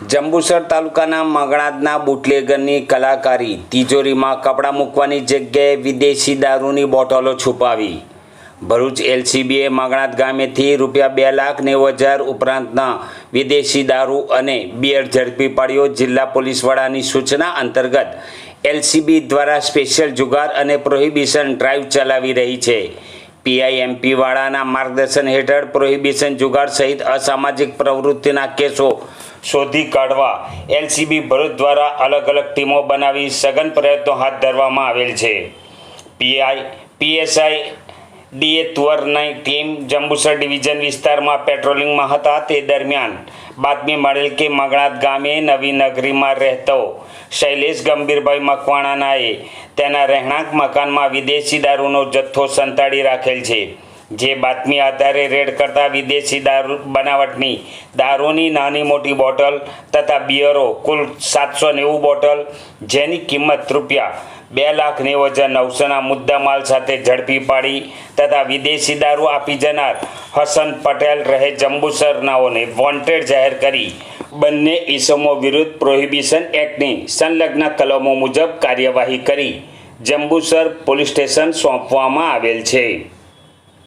જંબુસર તાલુકાના મગણાદના બુટલેગરની કલાકારી તિજોરીમાં કપડાં મૂકવાની જગ્યાએ વિદેશી દારૂની બોટલો છુપાવી. ભરૂચ એલસીબીએ મગણાદ ગામેથી રૂપિયા બે લાખ નેવું હજાર ઉપરાંતના વિદેશી દારૂ અને બિયર ઝડપી પાડ્યો જિલ્લા પોલીસ વડાની સૂચના અંતર્ગત એલસીબી દ્વારા સ્પેશિયલ જુગાર અને પ્રોહિબિશન ડ્રાઈવ ચલાવી રહી છે. પીઆઈએમપી વાળાના માર્ગદર્શન હેઠળ પ્રોહિબિશન જુગાર સહિત અસામાજિક પ્રવૃત્તિના કેસો શોધી કાઢવા એલસીબી ભરૂચ દ્વારા અલગ અલગ ટીમો બનાવી સઘન પ્રયત્નો હાથ ધરવામાં આવેલ છે. પીઆઈ, પીએસઆઈ ડીએ તુવરની ટીમ જંબુસર ડિવિઝન વિસ્તારમાં પેટ્રોલિંગમાં હતા તે દરમિયાન. બાતમી મળેલ કે મગણાત ગામે નવી નગરીમાં રહેતો શૈલેષ ગંભીરભાઈ મકવાણાનાએ તેના રહેણાંક મકાનમાં વિદેશી દારૂનો જથ્થો સંતાડી રાખેલ છે. જે બાતમી આધારે રેડ કરતા વિદેશી દારૂ બનાવટની, દારૂની નાની મોટી બોટલ તથા બિયરો, કુલ સાતસો નેવું બોટલ, જેની કિંમત રૂપિયા બે લાખ નેવું હજાર નવસોના મુદ્દામાલ સાથે ઝડપી પાડી તથા વિદેશી દારૂ આપી જનાર હસન પટેલ રહે જંબુસરનાઓને વોન્ટેડ જાહેર કરી. બંને ઇસમો વિરુદ્ધ પ્રોહિબિશન એક્ટની સંલગ્ન કલમો મુજબ કાર્યવાહી કરી જંબુસર પોલીસ સ્ટેશન સોંપવામાં આવેલ છે.